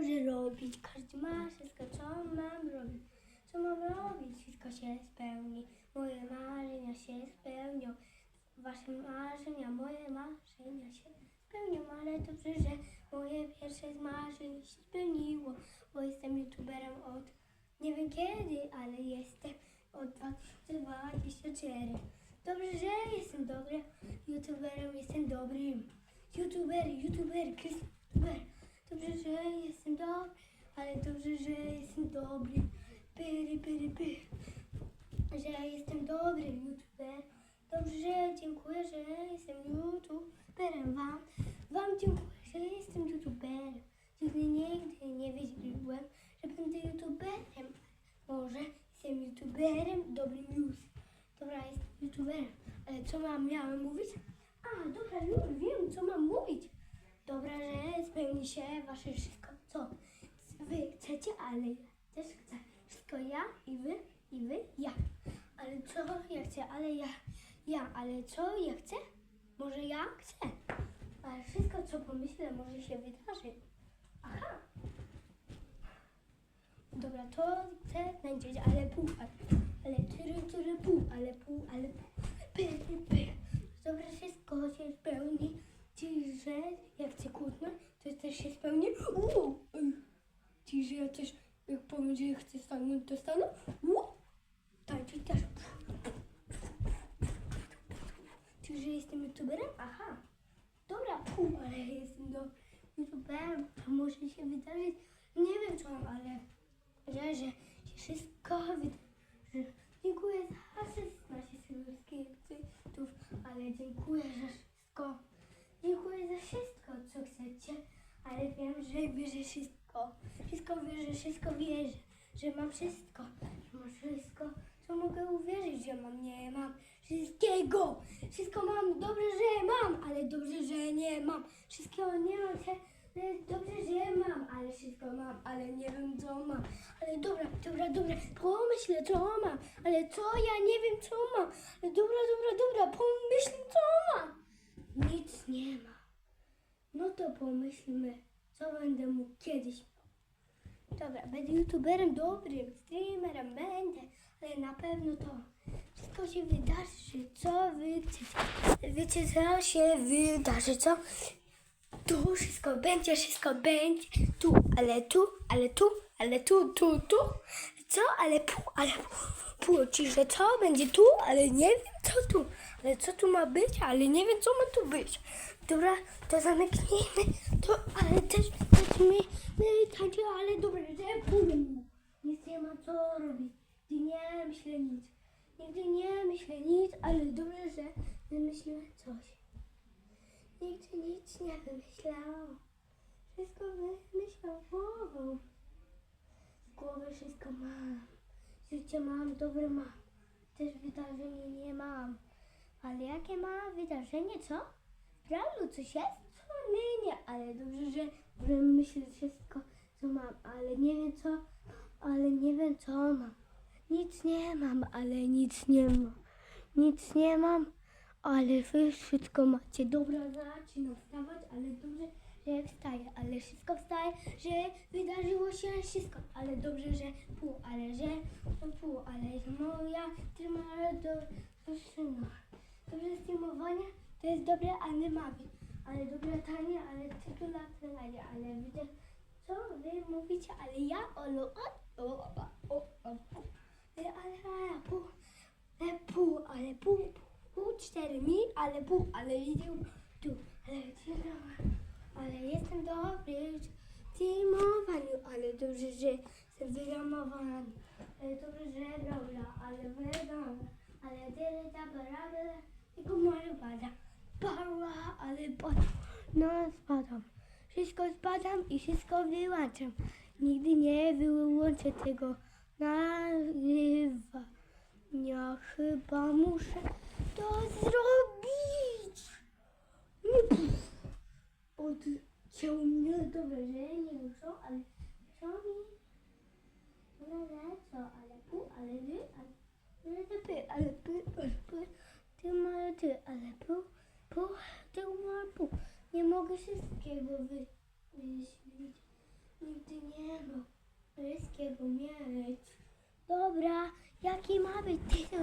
może robić. Każdy ma wszystko, co mam robić. Co mam robić? Wszystko się spełni. Moje marzenia się spełnią. Wasze marzenia, moje marzenia się spełnią, ale dobrze, że moje pierwsze z marzeń się spełniło, bo jestem youtuberem od nie wiem kiedy, ale jestem od 2024. Dobrze, że jestem dobrym youtuberem, jestem dobrym. YouTuber, youtuber, youtuber. Dobrze, że jestem ale dobrze, że jestem dobry. Pyry, pyry, pyry. Że jestem dobrym youtuberem. Dobrze, dziękuję, że jestem youtuberem. Wam, wam dziękuję, że jestem youtuberem. Nigdy, nigdy nie wiedziałem, że będę youtuberem. Może jestem youtuberem, dobrym news. Dobra, jestem youtuberem. Ale co mam, miałem mówić? A, dobra, już wiem, co mam mówić. Dobra, że spełni się wasze wszystko, ale ja też chcę. Wszystko ja i wy, i wy, ja. Ale co ja chcę, ale ja, ja, ale co ja chcę? Może ja chcę. Ale wszystko, co pomyślę, może się wydarzyć. Aha. Dobra, to chcę tańczyć, ale pół, ale, ale tyry, tyry, pół, ale pół, ale pół, py, py, py. Dobra, wszystko się spełni. Ci, że jak chcę kłótnąć, to też się spełni. Uuu, ej. Ci, że ja też, jak powiem, że chcę stanąć, to stanę. Tańczyć też. Ci, że jestem youtuberem? Aha. Dobra, pół, ale jestem do youtuberem, to może się wydarzyć. Nie wiem co, ale że, że się wszystko wydarzy. Dziękuję za 16 subskrypcjów, ale dziękuję za wszystko. Dziękuję za wszystko, co chcecie, ale wiem, że wierzę wszystko. Wszystko wierzę, wszystko wierzę, że mam wszystko. Że mam wszystko, co mogę uwierzyć, że mam, nie mam wszystkiego. Wszystko mam, dobrze, że mam, ale dobrze, że nie mam. Wszystkiego nie mam, ale dobrze, że mam, ale wszystko mam, ale nie wiem, co mam. Ale dobra, dobra, dobra, pomyślę, co mam, ale co, ja nie wiem, co mam. Ale dobra, dobra, dobra, pomyśl, co mam. Nic nie ma. No to pomyślmy, co będę mógł kiedyś. Dobra, będę youtuberem dobrym, streamerem będę, ale na pewno to wszystko się wydarzy, co wy. Wiecie, co się wydarzy, co? Tu wszystko będzie, wszystko będzie, tu, ale tu, ale tu, ale tu, tu, tu. Co? Ale pu, ale pu, pu, czyli że co będzie tu, ale nie wiem co tu. Ale co tu ma być, ale nie wiem co ma tu być. Dobra, to zamknijmy to, ale też weźmy tańczy, ale dobra, że pu. Nic nie ma co robić. Nigdy nie myślę nic. Nigdy nie myślę nic, ale dobrze, że wymyśliłem coś. Nigdy nic nie wymyślał. Wszystko wymyślał głową. W głowie wszystko mam. Życie mam, dobre mam. Też wydarzenie nie mam. Ale jakie ma wydarzenie, co? Realu coś jest? Co? Nie, nie, ale dobrze, że może myśleć wszystko, co mam, ale nie wiem co, ale nie wiem co mam. Nic nie mam, ale nic nie mam. Nic nie mam, ale wy wszystko macie. Dobra, zaczynam wstawać, ale dobrze, że wstaję, ale wszystko wstaje, że wydarzyło się wszystko, ale dobrze, że pół, ale że pół, ale moja trymała do wyżyna. Dobrze streamowanie to jest dobre animacja, ale dobre tanie, ale tylko na trenowanie, ale widzę, co wy mówicie, ale ja o, o, o, o, o, ale, ale, pół, ale pół, ale pół, pół, cztery mi, ale pół, ale idę tu, ale trenowanie. Ale jestem dobry w teamowaniu, ale dobrze, że jestem wyramowany. Ale dobrze, że dobra, ale wyram. Ale tyle dobra, tylko moje pada. Parła, ale padam. No spadam. Wszystko spadam i wszystko wyłączam. Nigdy nie wyłączę tego nagrywania. Chyba muszę to zrobić. Odciął mnie nie muszą, ale co mi? No ale co, ale pu, ale wy, ale ale ty, py, ale py, ale py, ty ma ty, ale pu, pu, ty ma pu. Nie mogę wszystkiego wy, wyśmieć. Nigdy Nie no, wszystkiego mieć. Dobra, jaki ma być tytuł